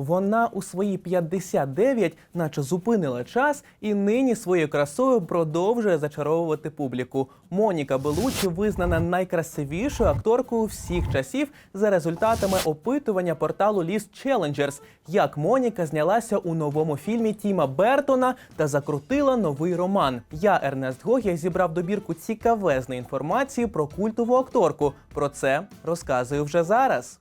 Вона у свої 59 наче зупинила час і нині своєю красою продовжує зачаровувати публіку. Моніка Белучі визнана найкрасивішою акторкою всіх часів за результатами опитування порталу List Challengers. Як Моніка знялася у новому фільмі Тіма Бертона та закрутила новий роман. Я, Ернест Гогя, зібрав добірку цікавезної інформації про культову акторку. Про це розказую вже зараз.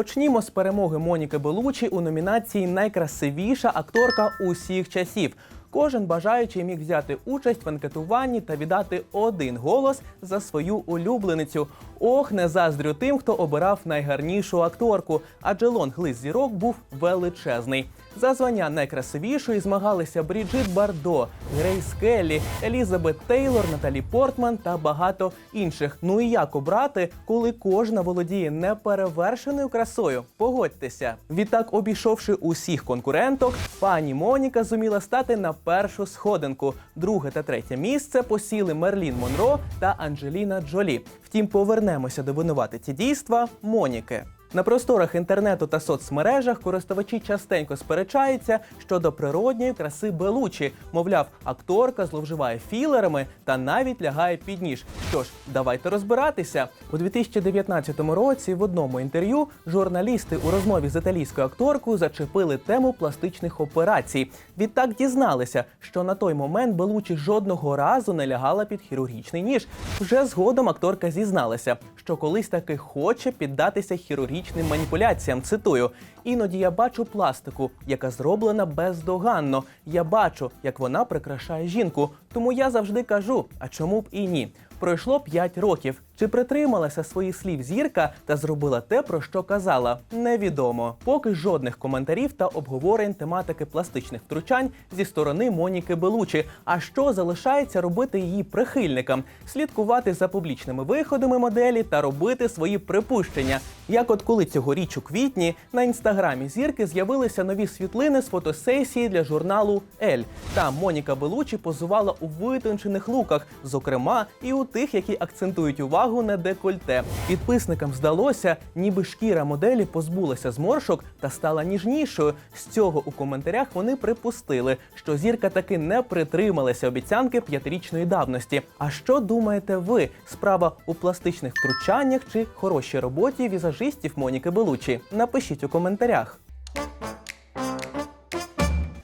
Почнімо з перемоги Моніки Белучі у номінації Найкрасивіша акторка усіх часів. Кожен бажаючий міг взяти участь в анкетуванні та віддати один голос за свою улюбленицю. Ох, не заздрю тим, хто обирав найгарнішу акторку, адже лонг-лист зірок був величезний. За звання найкрасивішої змагалися Бріджит Бардо, Грейс Келлі, Елізабет Тейлор, Наталі Портман та багато інших. Ну і як обрати, коли кожна володіє неперевершеною красою? Погодьтеся. Відтак, обійшовши усіх конкуренток, пані Моніка зуміла стати на першу сходинку. Друге та третє місце посіли Мерлін Монро та Анджеліна Джолі. Втім, повернемося до винуватиці дійства Моніки. На просторах інтернету та соцмережах користувачі частенько сперечаються щодо природньої краси Белучі. Мовляв, акторка зловживає філерами та навіть лягає під ніж. Що ж, давайте розбиратися. У 2019 році в одному інтерв'ю журналісти у розмові з італійською акторкою зачепили тему пластичних операцій. Відтак дізналися, що на той момент Белучі жодного разу не лягала під хірургічний ніж. Вже згодом акторка зізналася, що колись таки хоче піддатися хірургічним маніпуляціям. Цитую: іноді я бачу пластику, яка зроблена бездоганно. Я бачу, як вона прикрашає жінку. Тому я завжди кажу: а чому б і ні? Пройшло 5 років. Чи притрималася своїх слів зірка та зробила те, про що казала? Невідомо. Поки жодних коментарів та обговорень тематики пластичних втручань зі сторони Моніки Белучі. А що залишається робити її прихильникам? Слідкувати за публічними виходами моделі та робити свої припущення. Як от коли цьогоріч у квітні на інстаграмі зірки з'явилися нові світлини з фотосесії для журналу Ель. Там Моніка Белучі позувала у витончених луках, зокрема і у тих, які акцентують увагу на декольте. Підписникам здалося, ніби шкіра моделі позбулася зморшок та стала ніжнішою. З цього у коментарях вони припустили, що зірка таки не притрималася обіцянки п'ятирічної давності. А що думаєте ви? Справа у пластичних втручаннях чи хорошій роботі візажистів Моніки Белучі? Напишіть у коментарях.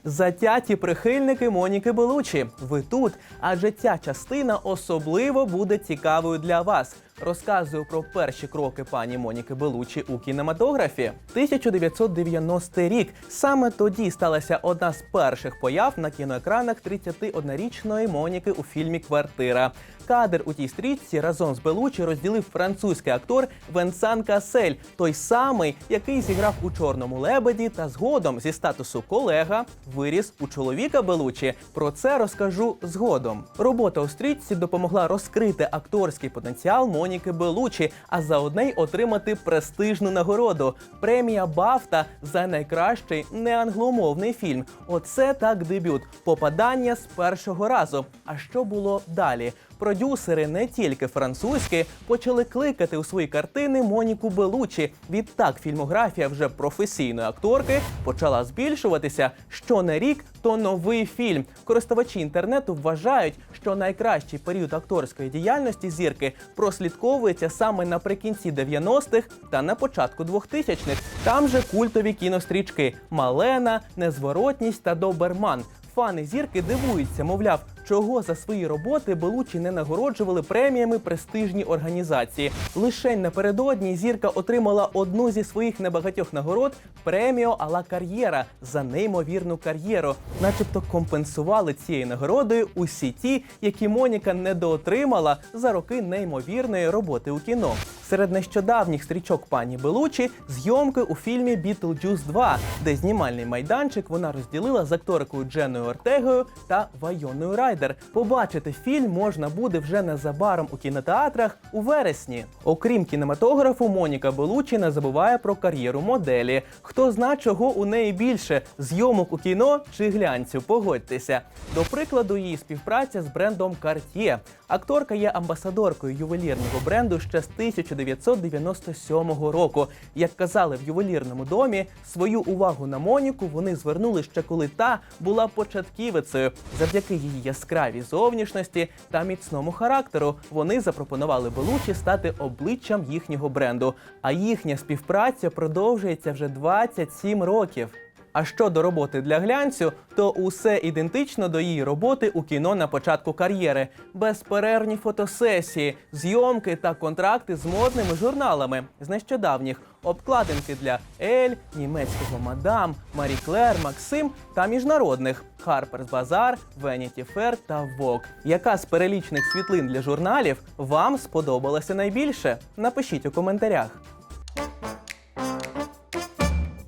Затяті прихильники Моніки Белучі. Ви тут, адже ця частина особливо буде цікавою для вас. Розказую про перші кроки пані Моніки Белучі у кінематографі. 1990 рік. Саме тоді сталася одна з перших появ на кіноекранах 31-річної Моніки у фільмі Квартира. Кадр у тій стрічці разом з Белучі розділив французький актор Венсан Касель, той самий, який зіграв у чорному лебеді, та згодом зі статусу колега виріс у чоловіка Белучі. Про це розкажу згодом. Робота у стрічці допомогла розкрити акторський потенціал Моніки Белучі, а заодно й отримати престижну нагороду премія Бафта за найкращий неангломовний фільм. Оце так дебют. Попадання з першого разу. А що було далі? Продюсери не тільки французькі почали кликати у свої картини Моніку Белучі. Відтак фільмографія вже професійної акторки почала збільшуватися. Що не рік, то новий фільм. Користувачі інтернету вважають, що найкращий період акторської діяльності зірки прослідковується саме наприкінці 90-х та на початку 2000-х. Там же культові кінострічки Малена, Незворотність та Доберман. Фани зірки дивуються, мовляв, чого за свої роботи Белучі не нагороджували преміями престижні організації. Лишень напередодні зірка отримала одну зі своїх небагатьох нагород премію Ала Кар'єра за неймовірну кар'єру, начебто компенсували цією нагородою усі ті, які Моніка недоотримала за роки неймовірної роботи у кіно. Серед нещодавніх стрічок пані Белучі зйомки у фільмі Бітлджус 2, де знімальний майданчик вона розділила з акторкою Дженою Ортегою та Вайоною Райдер. Райдер. Побачити фільм можна буде вже незабаром у кінотеатрах у вересні. Окрім кінематографу, Моніка Белучі не забуває про кар'єру моделі. Хто зна, чого у неї більше зйомок у кіно чи глянцю? Погодьтеся. До прикладу, її співпраця з брендом Cartier. Акторка є амбасадоркою ювелірного бренду ще з 1997 року. Як казали в ювелірному домі, свою увагу на Моніку вони звернули ще коли та була початківицею. Завдяки її яскравій зовнішності та міцному характеру вони запропонували Белучі стати обличчям їхнього бренду. А їхня співпраця продовжується вже 27 років. А щодо роботи для глянцю, то усе ідентично до її роботи у кіно на початку кар'єри. Безперервні фотосесії, зйомки та контракти з модними журналами з нещодавніх обкладинки для Ель, німецького мадам, Марі Клер, Максим та міжнародних Harper's Bazaar, Vanity Fair та Vogue. Яка з перелічних світлин для журналів вам сподобалася найбільше? Напишіть у коментарях.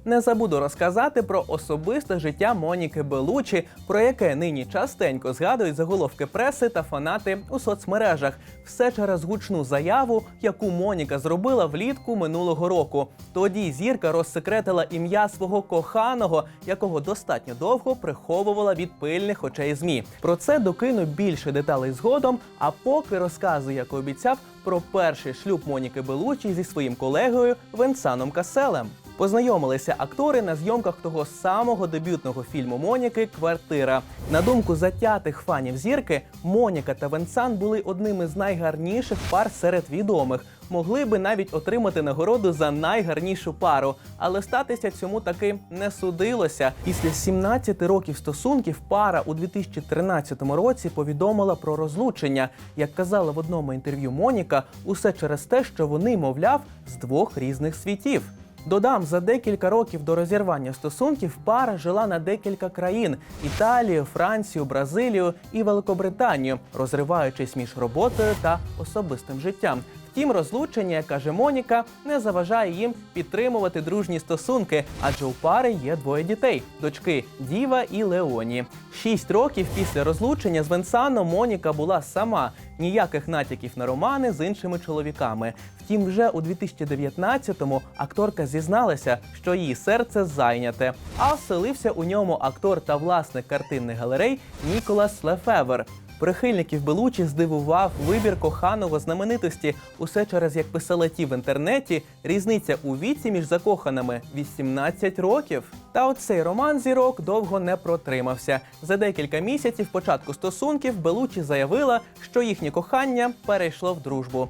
Не забуду розказати про особисте життя Моніки Белучі, про яке нині частенько згадують заголовки преси та фанати у соцмережах. Все через гучну заяву, яку Моніка зробила влітку минулого року. Тоді зірка розсекретила ім'я свого коханого, якого достатньо довго приховувала від пильних очей змі. Про це докину більше деталей згодом. А поки розказую, як обіцяв, про перший шлюб Моніки Белучі зі своїм колегою Венсаном Каселем. Познайомилися актори на зйомках того самого дебютного фільму Моніки Квартира. На думку затятих фанів зірки, Моніка та Венсан були одними з найгарніших пар серед відомих. Могли би навіть отримати нагороду за найгарнішу пару, але статися цьому таки не судилося. Після 17 років стосунків пара у 2013 році повідомила про розлучення. Як казала в одному інтерв'ю Моніка, усе через те, що вони, мовляв, з двох різних світів. Додам, за декілька років до розірвання стосунків пара жила на декілька країн: Італію, Францію, Бразилію і Великобританію, розриваючись між роботою та особистим життям. Втім, розлучення, каже Моніка, не заважає їм підтримувати дружні стосунки, адже у пари є двоє дітей: дочки Діва і Леоні. Шість років після розлучення з Венсаном Моніка була сама. Ніяких натяків на романи з іншими чоловіками. Втім, вже у 2019-му акторка зізналася, що її серце зайняте, а оселився у ньому актор та власник картинних галерей Ніколас Лефевер. Прихильників Белучі здивував вибір коханого знаменитості. Усе через як писали ті в інтернеті, різниця у віці між закоханими 18 років. Та оцей роман зірок довго не протримався. За декілька місяців початку стосунків Белучі заявила, що їхнє кохання перейшло в дружбу.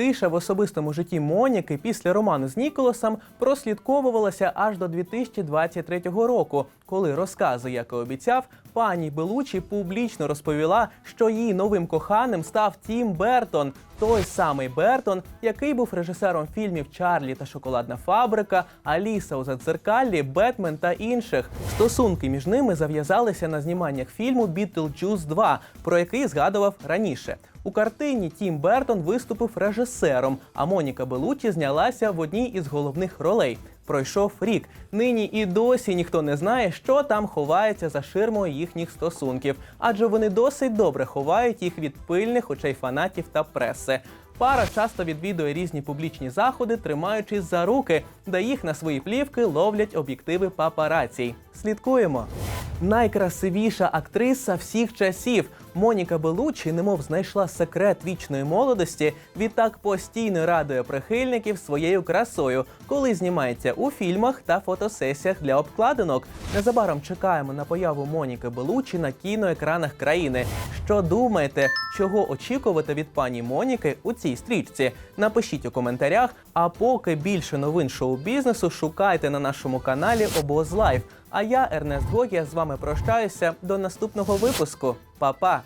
Тиша в особистому житті Моніки після роману з Ніколасом прослідковувалася аж до 2023 року, коли розкази, як і обіцяв, пані Белучі публічно розповіла, що її новим коханим став Тім Бертон, той самий Бертон, який був режисером фільмів Чарлі та Шоколадна фабрика, Аліса у задзеркаллі, Бетмен та інших. Стосунки між ними зав'язалися на зніманнях фільму Бітлджус 2, про який згадував раніше. У картині Тім Бертон виступив режисером, а Моніка Белучі знялася в одній із головних ролей. Пройшов рік. Нині і досі ніхто не знає, що там ховається за ширмою їхніх стосунків, адже вони досить добре ховають їх від пильних очей фанатів та преси. Пара часто відвідує різні публічні заходи, тримаючись за руки, де їх на свої плівки ловлять об'єктиви папарацій. Слідкуємо. Найкрасивіша актриса всіх часів Моніка Белучі, немов знайшла секрет вічної молодості. Відтак постійно радує прихильників своєю красою, коли знімається у фільмах та фотосесіях для обкладинок. Незабаром чекаємо на появу Моніки Белучі на кіноекранах країни. Що думаєте, чого очікувати від пані Моніки у цій стрічці? Напишіть у коментарях. А поки більше новин шоу-бізнесу шукайте на нашому каналі Обоз Лайф. А я, Ернест Гогія, з вами прощаюся до наступного випуску. Па-па!